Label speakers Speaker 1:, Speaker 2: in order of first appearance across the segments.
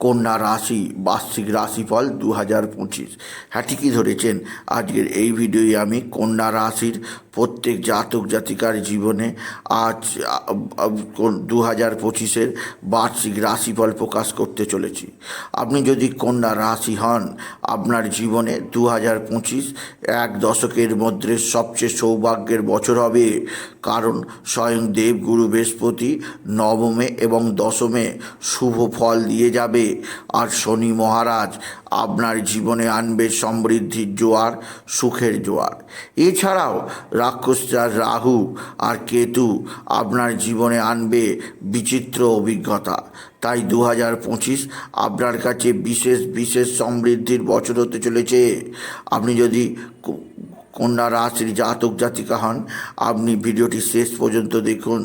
Speaker 1: কন্যা রাশি, বার্ষিক রাশিফল দু হাজার পঁচিশ। হ্যাঁ ঠিকই ধরেছেন। আজকের এই ভিডিওয়ে আমি কন্যা রাশির প্রত্যেক জাতক জাতিকার জীবনে আজ দু হাজার পঁচিশের বার্ষিক রাশিফল প্রকাশ করতে চলেছি। আপনি যদি কন্যা রাশি হন, আপনার জীবনে দু হাজার পঁচিশ এক দশকের মধ্যে সবচেয়ে সৌভাগ্যের বছর হবে। কারণ স্বয়ং দেবগুরু বৃহস্পতি নবমে এবং দশমে শুভ ফল দিয়ে যাবে। আর শনি মহারাজ আপনার জীবনে আনবে সমৃদ্ধির জোয়ার, সুখের জোয়ার। এছাড়াও রাক্ষসরাজ রাহু আর কেতু আপনার জীবনে আনবে বিচিত্র অভিজ্ঞতা। তাই দু হাজার পঁচিশ আপনার কাছে বিশেষ বিশেষ সমৃদ্ধির বছর হতে চলেছে। আপনি যদি কন্যা রাশির জাতক জাতিকা হন, আপনি ভিডিওটি শেষ পর্যন্ত দেখুন।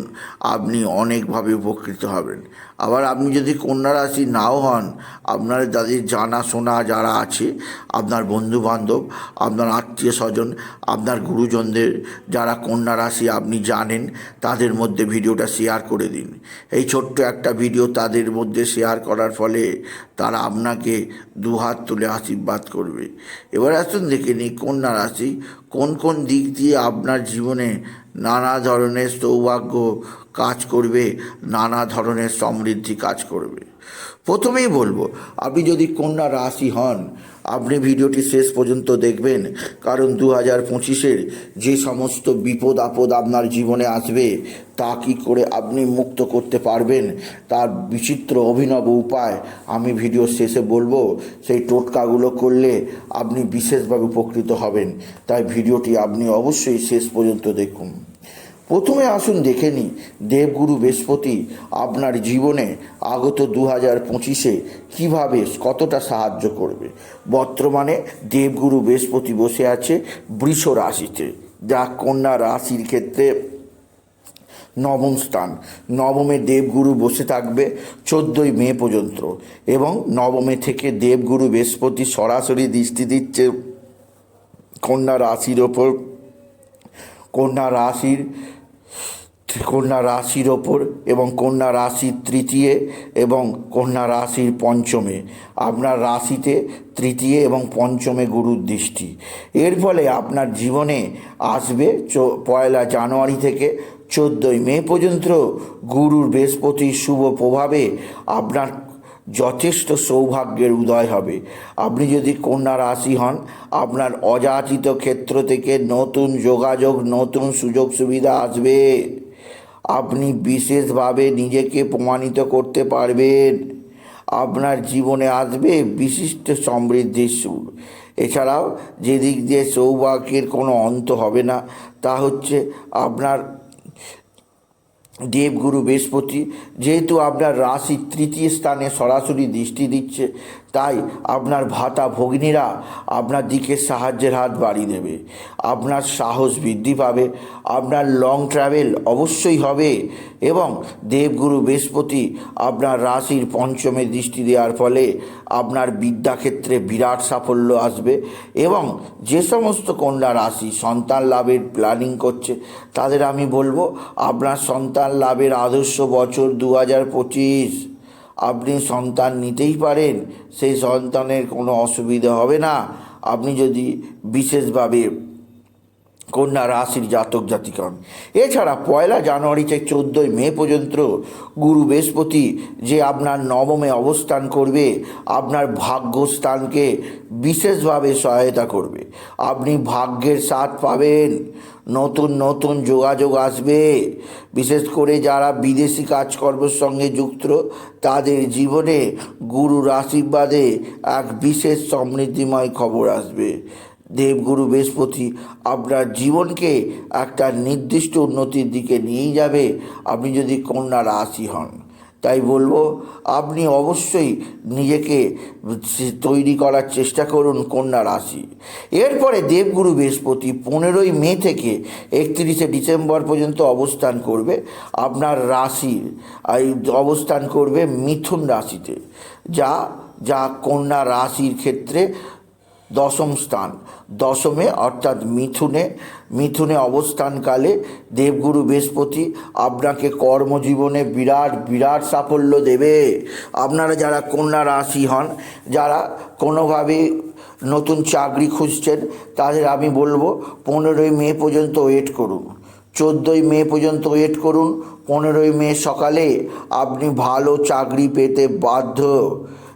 Speaker 1: আপনি অনেকভাবে উপকৃত হবেন। আবার আপনি যদি কন্যা রাশি নাও হন, আপনার যাদের জানাশোনা যারা আছে, আপনার বন্ধু বান্ধব আপনার আত্মীয় স্বজন, আপনার গুরুজনদের যারা কন্যা রাশি আপনি জানেন, তাদের মধ্যে ভিডিওটা শেয়ার করে দিন। এই ছোট্ট একটা ভিডিও তাদের মধ্যে শেয়ার করার ফলে তারা আপনাকে দুহাত তুলে আশীর্বাদ করবে। এবার আসুন দেখে নিই কন্যা রাশি কোন কোন দিক দিয়ে আপনার জীবনে নানা ধরনের সৌভাগ্য কাজ করবে, নানা ধরনের সমৃদ্ধি কাজ করবে। প্রথমেই বলব, আপনি যদি কন্যা রাশি হন আপনি ভিডিওটি শেষ পর্যন্ত দেখবেন, কারণ দু হাজার পঁচিশের যে সমস্ত বিপদ আপদ আপনার জীবনে আসবে, তা কী করে আপনি মুক্ত করতে পারবেন? তার বিচিত্র অভিনব উপায় আমি ভিডিও শেষে বলব, সেই টোটকাগুলো করলে আপনি বিশেষভাবে উপকৃত হবেন। তাই ভিডিওটি আপনি অবশ্যই শেষ পর্যন্ত দেখুন। প্রথমে আসুন দেখে নিই, দেবগুরু বৃহস্পতি আপনার জীবনে আগত দু হাজার পঁচিশে কীভাবে কতটা সাহায্য করবে? বর্তমানে দেবগুরু বৃহস্পতি বসে আছে বৃষ রাশিতে, যা কন্যা রাশির ক্ষেত্রে নবম স্থান। নবমে দেবগুরু বসে থাকবে চোদ্দোই মে পর্যন্ত এবং নবমে থেকে দেবগুরু বৃহস্পতি সরাসরি দৃষ্টি দিচ্ছে কন্যা রাশির ওপর। কন্যা রাশির কন্যা রাশির ওপর এবং কন্যা রাশির তৃতীয় এবং কন্যা রাশির পঞ্চমে। আপনার রাশিতে তৃতীয় এবং পঞ্চমে গুরুর দৃষ্টি। এর ফলে আপনার জীবনে আসবে পয়লা জানুয়ারি থেকে চোদ্দোই মে পর্যন্ত গুরুর বৃহস্পতির শুভ প্রভাবে আপনার যথেষ্ট সৌভাগ্যের উদয় হবে। আপনি যদি কন্যা রাশি হন, আপনার অযাচিত ক্ষেত্র থেকে নতুন যোগাযোগ, নতুন সুযোগ সুবিধা আসবে। আপনি বিশেষভাবে নিজেকে প্রমাণিত করতে পারবেন। আপনার জীবনে আসবে বিশিষ্ট সমৃদ্ধির সুর। এছাড়াও যেদিক দিয়ে সৌভাগ্যের কোনো অন্ত হবে না, তা হচ্ছে আপনার দেবগুরু বৃহস্পতি। যেহেতু আপনার রাশির তৃতীয় স্থানে সরাসরি দৃষ্টি দিচ্ছে তাই আপনার ভাতা ভগ্নীরা আপনার দিকে সাহায্যের হাত বাড়িয়ে দেবে। আপনার সাহস বৃদ্ধি পাবে। আপনার লং ট্রাভেল অবশ্যই হবে এবং দেবগুরু বৃহস্পতি আপনার রাশির পঞ্চমে দৃষ্টি দেওয়ার ফলে আপনার বিদ্যাক্ষেত্রে বিরাট সাফল্য আসবে এবং যে সমস্ত কন্যা রাশি সন্তান লাভের প্ল্যানিং করছে, তাদের আমি বলব, আপনার সন্তান লাভের আদর্শ বছর দু হাজার পঁচিশ। আপনি সন্তান নিতেই পারেন, সেই সন্তানের কোনো অসুবিধা হবে না। আপনি যদি বিশেষভাবে কন্যা রাশির জাতক জাতিকন এছাড়া পয়লা জানুয়ারি থেকে চোদ্দোই মে পর্যন্ত গুরু বৃহস্পতি যে আপনার নবমে অবস্থান করবে, আপনার ভাগ্যস্থানকে বিশেষভাবে সহায়তা করবে। আপনি ভাগ্যের সাথ পাবেন। নতুন নতুন যোগাযোগ আসবে। বিশেষ করে যারা বিদেশি কাজকর্মের সঙ্গে যুক্ত, তাদের জীবনে গুরুর আশীর্বাদে এক বিশেষ সমৃদ্ধিময় খবর আসবে। দেবগুরু বৃহস্পতি আপনার জীবনকে একটা নির্দিষ্ট উন্নতির দিকে নিয়ে যাবে। আপনি যদি কন্যা রাশি হন। তাই বলব, আপনি অবশ্যই নিজেকে তৈরি করার চেষ্টা করুন কন্যা রাশি। এরপরে দেবগুরু বৃহস্পতি পনেরোই মে থেকে একত্রিশে ডিসেম্বর পর্যন্ত অবস্থান করবে আপনার রাশির অবস্থান করবে মিথুন রাশিতে। যা যা কন্যা রাশির ক্ষেত্রে দশম স্থান। দশমে অর্থাৎ মিথুনে মিথুনে অবস্থানকালে দেবগুরু বৃহস্পতি আপনাকে কর্মজীবনে বিরাট বিরাট সাফল্য দেবে। আপনারা যারা কন্যা রাশি হন, যারা কোনোভাবে নতুন চাকরি খুঁজছেন, তাদের আমি বলব পনেরোই মে পর্যন্ত ওয়েট করুন। চোদ্দোই মে পর্যন্ত ওয়েট করুন। পনেরোই মে সকালে আপনি ভালো চাকরি পেতে বাধ্য।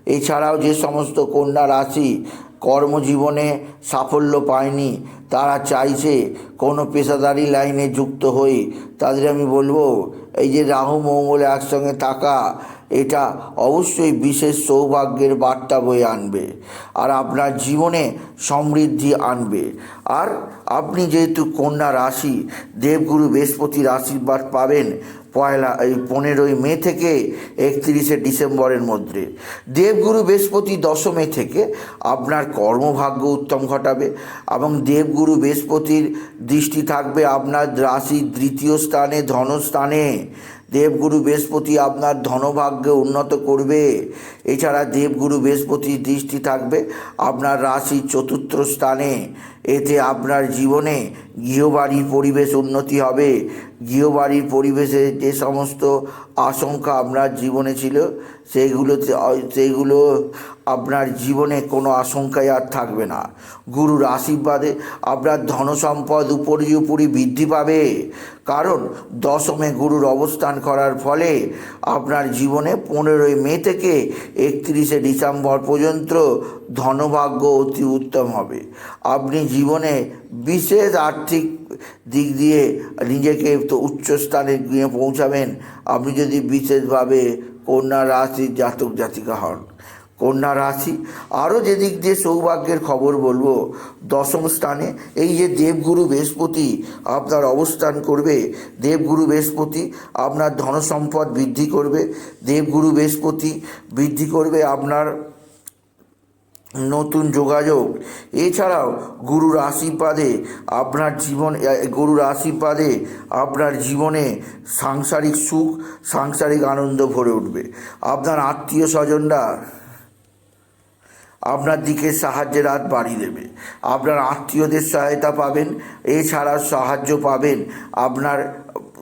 Speaker 1: এছাড়াও যে সমস্ত কন্যা রাশি কর্মজীবনে সাফল্য পায়নি। তারা চাইছে কোনো পেশাদারি লাইনে যুক্ত হই। তাদের আমি বলব, এই যে রাহু, মঙ্গল একসঙ্গে থাকা, এটা অবশ্যই বিশেষ সৌভাগ্যের বার্তা বয়ে আনবে আর আপনার জীবনে সমৃদ্ধি আনবে। আর আপনি যেহেতু কন্যা রাশি, দেবগুরু বৃহস্পতির আশীর্বাদ পাবেন পয়লা, এই পনেরোই মে থেকে একত্রিশে ডিসেম্বরের মধ্যে। দেবগুরু বৃহস্পতি দশমে থেকে আপনার কর্মভাগ্য উত্তম ঘটাবে এবং দেবগুরু বৃহস্পতির দৃষ্টি থাকবে আপনার রাশির দ্বিতীয় স্থানে, ধনস্থানে। দেবগুরু বৃহস্পতি আপনার ধনভাগ্যে উন্নত করবে। এছাড়া দেবগুরু বৃহস্পতির দৃষ্টি থাকবে আপনার রাশির চতুর্থ স্থানে। এতে আপনার জীবনে গৃহবাড়ির পরিবেশ উন্নতি হবে। গৃহবাড়ির পরিবেশে যে সমস্ত আশঙ্কা আপনার জীবনে ছিল সেইগুলোতে সেইগুলো আপনার জীবনে কোনো আশঙ্কাই আর থাকবে না। গুরুর আশীর্বাদে আপনার ধনসম্পদ উপরি উপরি বৃদ্ধি পাবে। কারণ দশমে গুরুর অবস্থান করার ফলে আপনার জীবনে পনেরোই মে থেকে একত্রিশে ডিসেম্বর পর্যন্ত ধনভাগ্য অতি উত্তম হবে। আপনি জীবনে বিশেষ আর্থিক দিক দিয়ে নিজেকে তো উচ্চস্থানে গিয়ে পৌঁছাবেন। আপনি যদি বিশেষভাবে কন্যা রাশির জাতক জাতিকা হন। কন্যা রাশি আরও যেদিক দিয়ে সৌভাগ্যের খবর বলব, দশম স্থানে এই যে দেবগুরু বৃহস্পতি আপনার অবস্থান করবে, দেবগুরু বৃহস্পতি আপনার ধনসম্পদ বৃদ্ধি করবে, দেবগুরু বৃহস্পতি বৃদ্ধি করবে আপনার নতুন যোগাযোগ। এছাড়াও গুরুর আশীর্বাদে আপনার জীবন গুরুর আশীর্বাদে আপনার জীবনে সাংসারিক সুখ, সাংসারিক আনন্দ ভরে উঠবে। আপনার আত্মীয় স্বজনরা আপনার দিকে সাহায্যের হাত বাড়িয়ে দেবে। আপনার আত্মীয়দের সহায়তা পাবেন এছাড়া সাহায্য পাবেন আপনার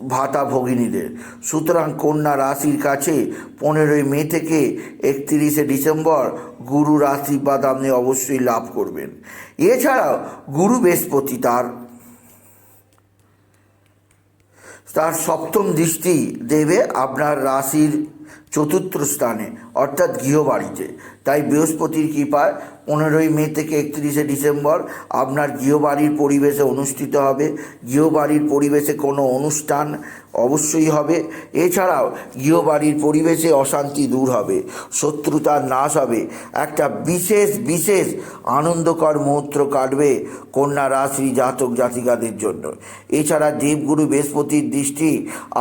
Speaker 1: ভাতা ভগিনীদের। সুতরাং কন্যা রাশির কাছে পনেরোই মে থেকে একত্রিশে ডিসেম্বর গুরুর আশীর্বাদ আপনি অবশ্যই লাভ করবেন। এছাড়াও গুরু বৃহস্পতি তার তার সপ্তম দৃষ্টি দেবে আপনার রাশির চতুর্থ স্থানে, অর্থাৎ গৃহবাড়িতে। তাই বৃহস্পতির কৃপায় পনেরোই মে থেকে একত্রিশে ডিসেম্বর আপনার গৃহবাড়ির পরিবেশে অনুষ্ঠিত হবে। গৃহবাড়ির পরিবেশে কোনো অনুষ্ঠান অবশ্যই হবে। এছাড়াও গৃহবাড়ির পরিবেশে অশান্তি দূর হবে, শত্রুতার নাশ হবে। একটা বিশেষ বিশেষ আনন্দকর মুহূর্ত কাটবে কন্যা রাশি জাতক জাতিকাদের জন্য। এছাড়া দেবগুরু বৃহস্পতির দৃষ্টি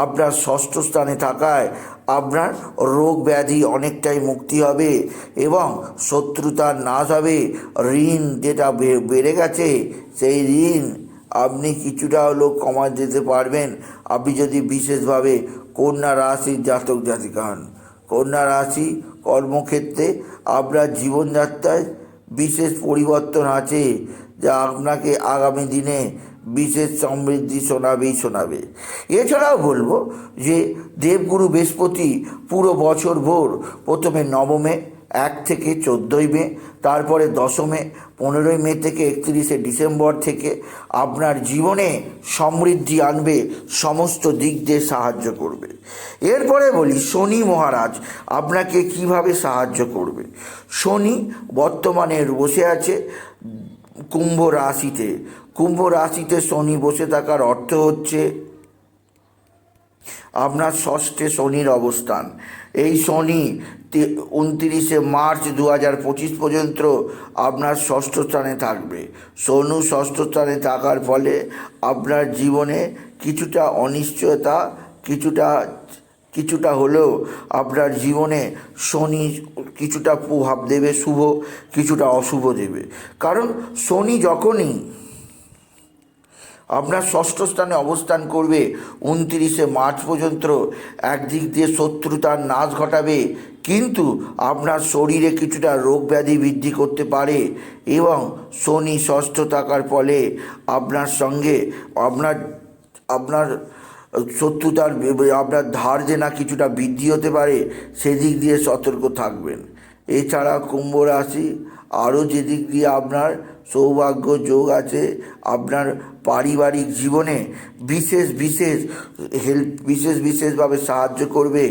Speaker 1: আপনার ষষ্ঠ স্থানে থাকায় আপনার রোগ ব্যাধি অনেকটাই মুক্তি হবে এবং শত্রুতার নাশ হবে। ঋণ যেটা বেড়ে গেছে, সেই ঋণ আপনি কিছুটা হলেও কমা যেতে পারবেন। আপনি যদি বিশেষভাবে কন্যা রাশির জাতক জাতিকা হন, কন্যা রাশি কর্মক্ষেত্রে আপনার জীবনযাত্রায় বিশেষ পরিবর্তন আছে, যা আপনাকে আগামী দিনে বিশেষ সমৃদ্ধি শোনাবেই শোনাবে। এছাড়াও বলব যে দেবগুরু বৃহস্পতি পুরো বছর ভোর প্রথমে নবমে, এক থেকে চোদ্দোই মে, তারপরে দশমে, পনেরোই মে থেকে একত্রিশে ডিসেম্বর থেকে আপনার জীবনে সমৃদ্ধি আনবে, সমস্ত দিক দিয়ে সাহায্য করবে। এরপরে বলি শনি মহারাজ আপনাকে কীভাবে সাহায্য করবে? শনি বর্তমানে বসে আছে কুম্ভ রাশিতে। কুম্ভ রাশিতে শনি বসে থাকার অর্থ হচ্ছে আপনার ষষ্ঠে শনির অবস্থান। এই শনি উনতিরিশে মার্চ দু হাজার পঁচিশ পর্যন্ত আপনার ষষ্ঠ স্থানে থাকবে। শনু ষষ্ঠ স্থানে থাকার ফলে আপনার জীবনে কিছুটা অনিশ্চয়তা, কিছুটা কিছুটা হলেও আপনার জীবনে শনি কিছুটা প্রভাব দেবে, শুভ, কিছুটা অশুভ দেবে। কারণ শনি যখনই আপনার ষষ্ঠ স্থানে অবস্থান করবে, উনত্রিশে মার্চ পর্যন্ত একদিক দিয়ে শত্রুতার নাশ ঘটাবে, কিন্তু আপনার শরীরে কিছুটা রোগ ব্যাধি বৃদ্ধি করতে পারে এবং শনি ষষ্ঠ থাকার ফলে আপনার সঙ্গে আপনার আপনার শত্রুতার আপনার ধার যে না কিছুটা বৃদ্ধি হতে পারে, সেদিক দিয়ে সতর্ক থাকবেন। এছাড়া কুম্ভ রাশি আরও যেদিক দিয়ে আপনার সৌভাগ্য যোগ আছে আপনার পারিবারিক জীবনে বিশেষ বিশেষ হেল্প বিশেষ, বিশেষভাবে সাহায্য করবে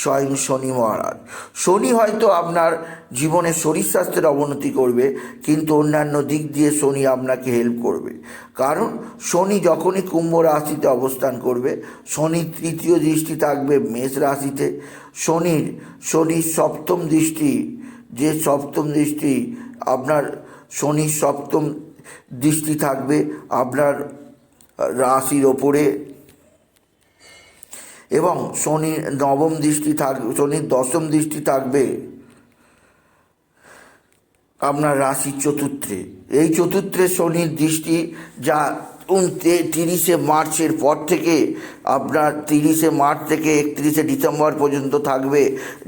Speaker 1: স্বয়ং শনি মহারাজ। শনি হয়তো আপনার জীবনে শরীর স্বাস্থ্যের অবনতি করবে, কিন্তু অন্যান্য দিক দিয়ে শনি আপনাকে হেল্প করবে। কারণ শনি যখনই কুম্ভ রাশিতে অবস্থান করবে শনির তৃতীয় দৃষ্টি থাকবে মেষ রাশিতে। শনির শনির সপ্তম দৃষ্টি, যে সপ্তম দৃষ্টি আপনার শনির সপ্তম দৃষ্টি থাকবে আপনার রাশির ওপরে। এবং শনি নবম দৃষ্টি থাক শনির দশম দৃষ্টি থাকবে আপনার রাশির চতুর্থে। এই চতুর্থে শনির দৃষ্টি যা তিরিশে মার্চের পর থেকে, আপনার তিরিশে মার্চ থেকে একত্রিশে ডিসেম্বর পর্যন্ত থাকবে,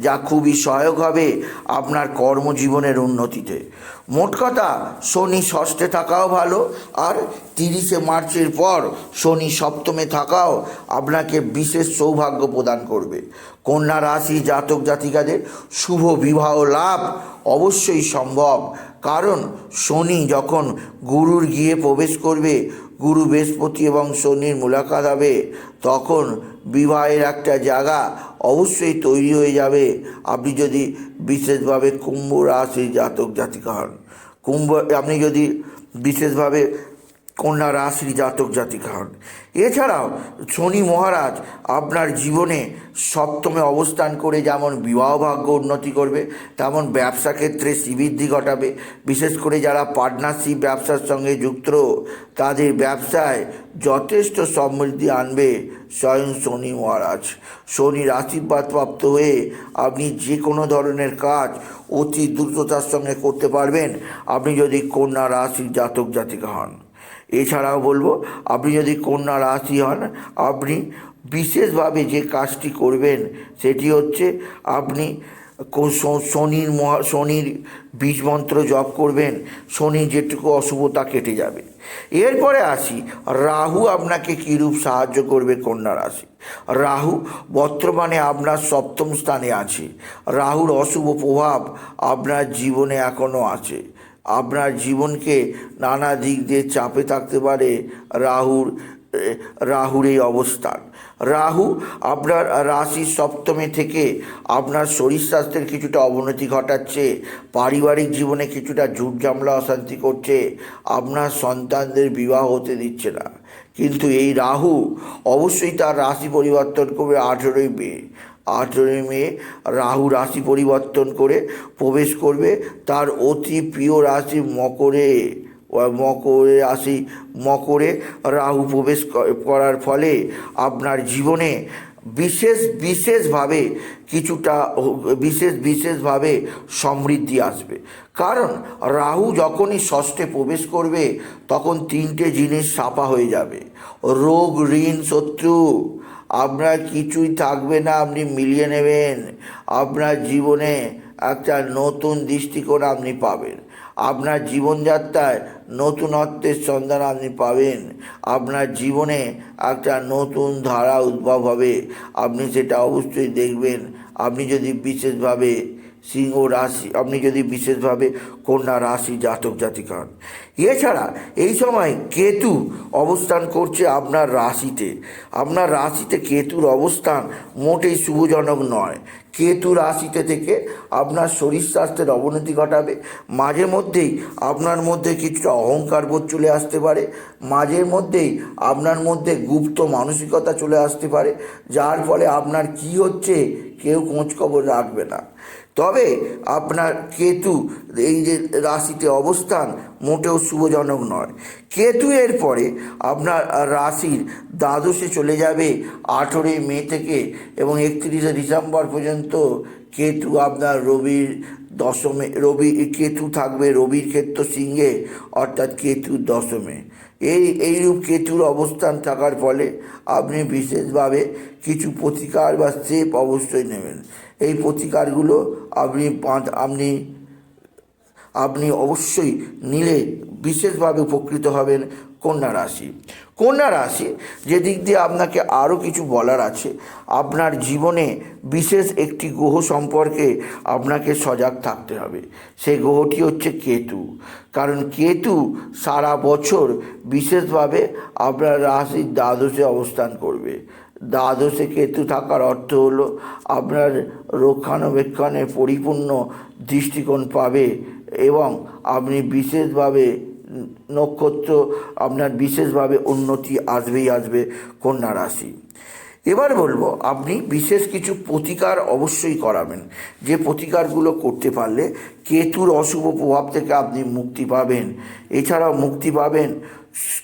Speaker 1: যা খুবই সহায়ক হবে আপনার কর্মজীবনের উন্নতিতে। মোট কথা, শনি ষষ্ঠে থাকাও ভালো, আর তিরিশে মার্চের পর শনি সপ্তমে থাকাও আপনাকে বিশেষ সৌভাগ্য প্রদান করবে। কন্যা রাশি জাতক জাতিকাদের শুভ বিবাহ লাভ অবশ্যই সম্ভব, কারণ শনি যখন গুরুর গিয়ে প্রবেশ করবে গুরু বৃহস্পতি এবং শনির মুলাকাত হবে, তখন বিবাহের একটা জায়গা অবশ্যই তৈরি হয়ে যাবে। আপনি যদি বিশেষভাবে কুম্ভ রাশির জাতক জাতিকা হন, কুম্ভ, আপনি যদি বিশেষভাবে কন্যা রাশির জাতক জাতিকা হন এছাড়াও শনি মহারাজ আপনার জীবনে সপ্তমে অবস্থান করে যেমন বিবাহ ভাগ্য উন্নতি করবে, তেমন ব্যবসা ক্ষেত্রে শ্রীবৃদ্ধি ঘটাবে। বিশেষ করে যারা পার্টনারশিপ ব্যবসার সঙ্গে যুক্ত, তাদের ব্যবসায় যথেষ্ট সমৃদ্ধি আনবে স্বয়ং শনি মহারাজ। শনির আশীর্বাদ প্রাপ্ত হয়ে আপনি যে কোনো ধরনের কাজ অতি দ্রুততার সঙ্গে করতে পারবেন। আপনি যদি কন্যা রাশির জাতক জাতিকা হন। এছাড়াও বলব, আপনি যদি কন্যা রাশি হন, আপনি বিশেষভাবে যে কাজটি করবেন সেটি হচ্ছে আপনি শনির মহা, শনির বীজ মন্ত্র জপ করবেন, শনি যেটুকু অশুভতা কেটে যাবে। এরপরে আসি, রাহু আপনাকে কীরূপ সাহায্য করবে কন্যা রাশি? রাহু বর্তমানে আপনার সপ্তম স্থানে আছে। রাহুর অশুভ প্রভাব আপনার জীবনে এখনও আছে। আপনার জীবনকে নানা দিক দিয়ে চাপে থাকতে পারে রাহুর রাহুর এই অবস্থান। রাহু আপনার রাশি সপ্তমে থেকে আপনার শরীর স্বাস্থ্যের কিছুটা অবনতি ঘটাচ্ছে, পারিবারিক জীবনে কিছুটা ঝুট ঝামলা অশান্তি করছে, আপনার সন্তানদের বিবাহ হতে দিচ্ছে না। কিন্তু এই রাহু অবশ্যই তার রাশি পরিবর্তন করবে আঠেরোই মে। আঠেরোই মে রাহু রাশি পরিবর্তন করে প্রবেশ করবে। তার অতি প্রিয় রাশি মকরে মকরে রাশি, মকরে রাহু প্রবেশ করার ফলে আপনার জীবনে বিশেষ, বিশেষভাবে কিছুটা বিশেষ, বিশেষভাবে সমৃদ্ধি আসবে। কারণ রাহু যখনই ষষ্ঠে প্রবেশ করবে, তখন তিনটে জিনিস সাপা হয়ে যাবে। রোগ, ঋণ, শত্রু। আপনার কিছুই থাকবে না, আপনি মিলিয়ে নেবেন। আপনার জীবনে একটা নতুন দৃষ্টিকোণ আপনি পাবেন। আপনার জীবনযাত্রায় নতুনত্বের সন্ধান আপনি পাবেন। আপনার জীবনে একটা নতুন ধারা উদ্ভব হবে। আপনি সেটা অবশ্যই দেখবেন। আপনি যদি বিশেষভাবে সিংহ রাশি। আপনি যদি বিশেষভাবে কন্যা রাশি জাতক জাতিকা হন এছাড়া এই সময় কেতু অবস্থান করছে আপনার রাশিতে। আপনার রাশিতে কেতুর অবস্থান মোটেই শুভজনক নয়। কেতু রাশিতে থেকে আপনার শরীর স্বাস্থ্যের অবনতি ঘটাবে। মাঝে মধ্যেই আপনার মধ্যে কিছুটা অহংকার বোধ চলে আসতে পারে। মাঝের মধ্যেই আপনার মধ্যে গুপ্ত মানসিকতা চলে আসতে পারে। যার ফলে আপনার কি হচ্ছে, কেউ খোঁজখবর রাখবে না। তবে আপনার কেতু, এই যে রাশিতে অবস্থান, মোটেও শুভজনক নয়। কেতু এর পরে আপনার রাশির দ্বাদশে চলে যাবে আঠেরোই মে থেকে এবং একত্রিশে ডিসেম্বর পর্যন্ত কেতু আপনার রবির দশমে, রবি, কেতু থাকবে রবির ক্ষেত্র সিংহে, অর্থাৎ কেতুর দশমে। এই, এইরূপ কেতুর অবস্থান থাকার ফলে আপনি বিশেষভাবে কিছু প্রতিকার বা স্টেপ অবশ্যই নেবেন। এই প্রতিকারগুলো আপনি আপনি আপনি অবশ্যই নিলে বিশেষভাবে উপকৃত হবেন কন্যা রাশি। কন্যা রাশি, যে দিক দিয়ে আপনাকে আরও কিছু বলার আছে, আপনার জীবনে বিশেষ একটি গ্রহ সম্পর্কে আপনাকে সজাগ থাকতে হবে। সেই গ্রহটি হচ্ছে কেতু। কারণ কেতু সারা বছর বিশেষভাবে আপনার রাশির দ্বাদশে অবস্থান করবে। দ্বাদশে কেতু থাকার অর্থ হলো আপনার রক্ষণাবেক্ষণে পরিপূর্ণ দৃষ্টিকোণ পাবে এবং আপনি বিশেষভাবে নক্ষত্র আপনার বিশেষভাবে উন্নতি আসবেই আসবে কন্যা রাশি। এবার বলব, আপনি বিশেষ কিছু প্রতিকার অবশ্যই করাবেন। যে প্রতিকারগুলো করতে পারলে কেতুর অশুভ প্রভাব থেকে আপনি মুক্তি পাবেন। এছাড়াও মুক্তি পাবেন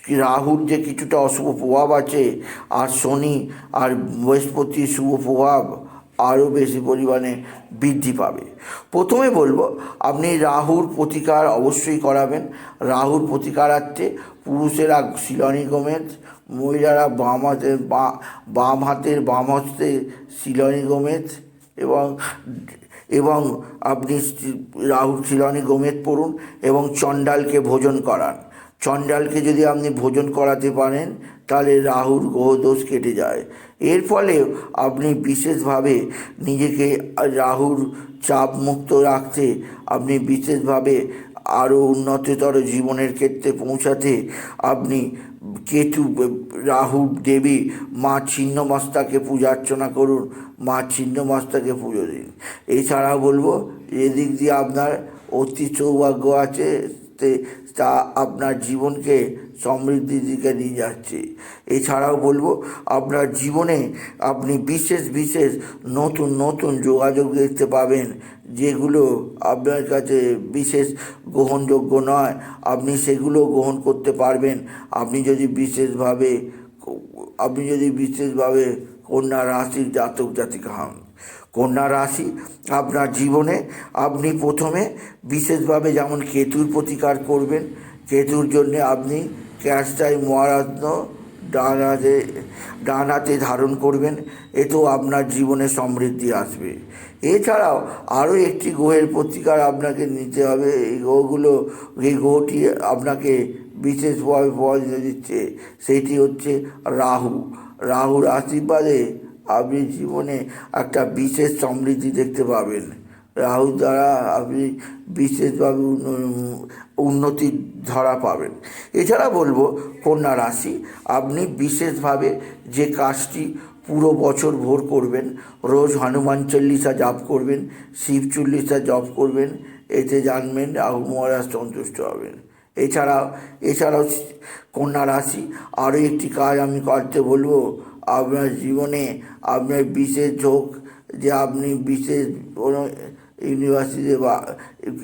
Speaker 1: রাহুর যে কিছুটা অশুভ প্রভাব আছে, আর শনি আর বৃহস্পতির শুভ প্রভাব আরও বেশি পরিমাণে বৃদ্ধি পাবে। প্রথমে বলব, আপনি রাহুর প্রতিকার অবশ্যই করাবেন। রাহুর প্রতিকারার্থে পুরুষেরা শিলনি মহিলারা বাম হাতের বা- বাম হাতের, বাম হস্তে শিলনি গোমেদ এবং এবং আপনি রাহুর শিলনি গোমেদ পড়ুন এবং চণ্ডালকে ভোজন করান। চণ্ডালকে যদি আপনি ভোজন করাতে পারেন, তাহলে রাহুর গ্রহদোষ কেটে যায়। এর ফলে আপনি বিশেষভাবে নিজেকে রাহুর চাপ মুক্ত রাখতে, আপনি বিশেষভাবে আরও উন্নততর জীবনের ক্ষেত্রে পৌঁছাতে, আপনি কেতু, রাহু, দেবী, মা ছিন্নমস্তাকে পূজা অর্চনা করুন, মা ছিন্নমস্তাকে পুজো দিন। এছাড়াও বলব, এদিক দিয়ে আপনার অতি সৌভাগ্য আছে তে- তা আপনার জীবনকে সমৃদ্ধির দিকে নিয়ে যাচ্ছে। এছাড়াও বলব, আপনার জীবনে আপনি বিশেষ বিশেষ নতুন নতুন যোগাযোগ দেখতে পাবেন, যেগুলো আপনার কাছে বিশেষ গ্রহণযোগ্য নয়। আপনি সেগুলো গ্রহণ করতে পারবেন। আপনি যদি বিশেষভাবে, আপনি যদি বিশেষভাবে কন্যা রাশির জাতক জাতিকা হন। কন্যা রাশি, আপনার জীবনে আপনি প্রথমে বিশেষভাবে যেমন কেতুর প্রতিকার করবেন, কেতুর জন্যে আপনি ক্যাশটাই মহারত্ন ডান হাতে ডান হাতে ধারণ করবেন, এতেও আপনার জীবনে সমৃদ্ধি আসবে। এছাড়াও আরও একটি গ্রহের প্রতিকার আপনাকে নিতে হবে, এই গ্রহগুলো, এই গ্রহটি আপনাকে বিশেষভাবে ফল দিচ্ছে, সেটি হচ্ছে রাহু। রাহুর আশীর্বাদে আপনি জীবনে একটা বিশেষ সমৃদ্ধি দেখতে পাবেন। রাহু দ্বারা আপনি বিশেষভাবে উন্ন- উন্নতির ধরা পাবেন। এছাড়া বলব, কন্যা রাশি, আপনি বিশেষভাবে যে কাজটি পুরো বছর ভোর করবেন, রোজ হনুমান চল্লিশা জপ করবেন, শিব চল্লিশা জপ করবেন, এতে জানবেন রাহু মহারাজ সন্তুষ্ট হবেন। এছাড়া এছাড়াও কন্যা রাশি, আরও একটি কাজ আমি করতে বলব আপনার জীবনে আপনার বিশেষ ঝোঁক যে আপনি বিশেষ কোনো ইউনিভার্সিটি বা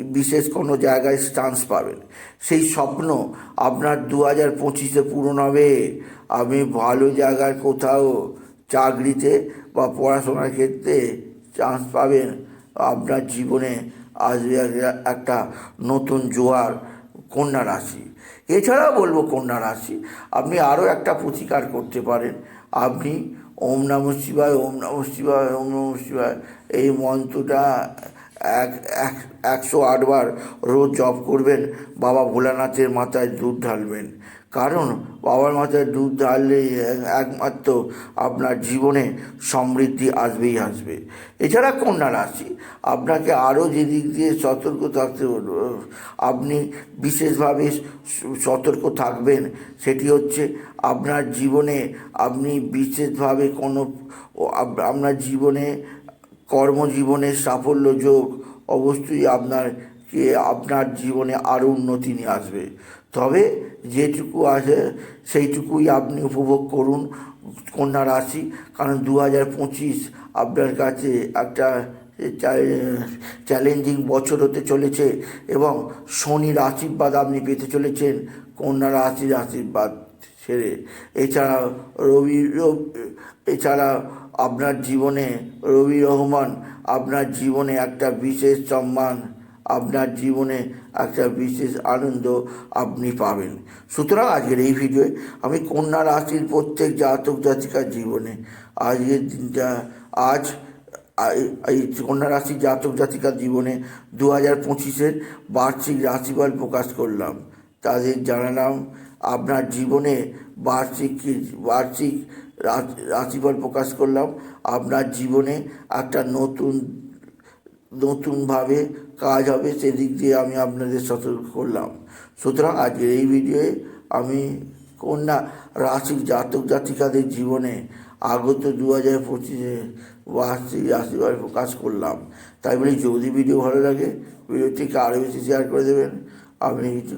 Speaker 1: বিশেষ কোনো জায়গায় চান্স পাবেন। সেই স্বপ্ন আপনার দু হাজার পঁচিশে পূরণ হবে। আপনি ভালো জায়গায় কোথাও চাকরিতে বা পড়াশোনার ক্ষেত্রে চান্স পাবেন। আপনার জীবনে আসবে একটা- একটা নতুন জোয়ার কন্যা রাশি। এছাড়াও বলব কন্যা রাশি, আপনি আরও একটা প্রতিকার করতে পারেন। আপনি ওম নম শিবায়, ওম নম শিবায়, ওম নম শিবায়। এই মন্ত্রটা এক এক, একশো আটবার রোজ জপ করবেন। বাবা ভোলানাথের মাথায় দুধ ঢালবেন। কারণ বাবার মাথায় দুধ ঢাললেই একমাত্র আপনার জীবনে সমৃদ্ধি আসবেই আসবে। এছাড়া কন্যা রাশি, আপনাকে আরও যে দিক দিয়ে সতর্ক থাকতে আপনি বিশেষভাবে সতর্ক থাকবেন, সেটি হচ্ছে আপনার জীবনে আপনি বিশেষভাবে কোনো আপনার জীবনে কর্মজীবনের সাফল্য যোগ অবশ্যই আপনার আপনার জীবনে আরও উন্নতি নিয়ে আসবে। তবে যেটুকু আছে, সেইটুকুই আপনি উপভোগ করুন কন্যা রাশি। কারণ দু হাজার পঁচিশ আপনার কাছে একটা চ্যালেঞ্জিং বছর হতে চলেছে এবং শনির আশীর্বাদ আপনি পেতে চলেছেন কন্যা রাশির আশীর্বাদ ছেড়ে। এছাড়া রবি, এছাড়া আপনার জীবনে রবি রহমান আপনার জীবনে একটা বিশেষ সম্মান আপনার জীবনে একটা বিশেষ আনন্দ আপনি পাবেন। সুতরাং আজকের এই ভিডিওয়ে আমি কন্যা রাশির প্রত্যেক জাতক জাতিকার জীবনে আজকের দিনটা, আজ এই কন্যা রাশির জাতক জাতিকার জীবনে দু হাজার পঁচিশের বার্ষিক রাশিফল প্রকাশ করলাম। তাদের জানালাম, আপনার জীবনে বার্ষিক বার্ষিক রাশিফল প্রকাশ করলাম। আপনার জীবনে একটা নতুন নতুনভাবে কাজ হবে, সেদিক দিয়ে আমি আপনাদের সতর্ক করলাম। সুতরাং আজকের এই ভিডিওয়ে আমি কন্যা রাশির জাতক জাতিকাদের জীবনে আগত দু হাজার পঁচিশে বার্ষিক রাশিফল প্রকাশ করলাম। তাই বলি, যদি ভিডিও ভালো লাগে, ভিডিওটিকে আরও বেশি শেয়ার করে দেবেন। আপনি কিছু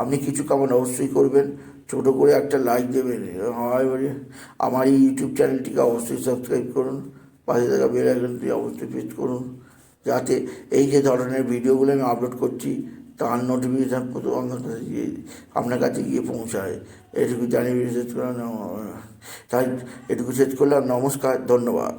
Speaker 1: আপনি কিছু কামান অবশ্যই করবেন। ছোট করে একটা লাইক দেবেন। হয় বলে, আমার এই ইউটিউব চ্যানেলটিকে অবশ্যই সাবস্ক্রাইব করুন। পাশে থাকা বেল আইকনটি অবশ্যই প্রেস করুন। যাতে এই যে ধরনের ভিডিওগুলো আমি আপলোড করছি, তার নোটিফিকেশান প্রথম আপনার কাছে গিয়ে পৌঁছায়। এটুকু জানিয়ে শেষ করলাম তাই এটুকু শেষ করলাম। নমস্কার, ধন্যবাদ।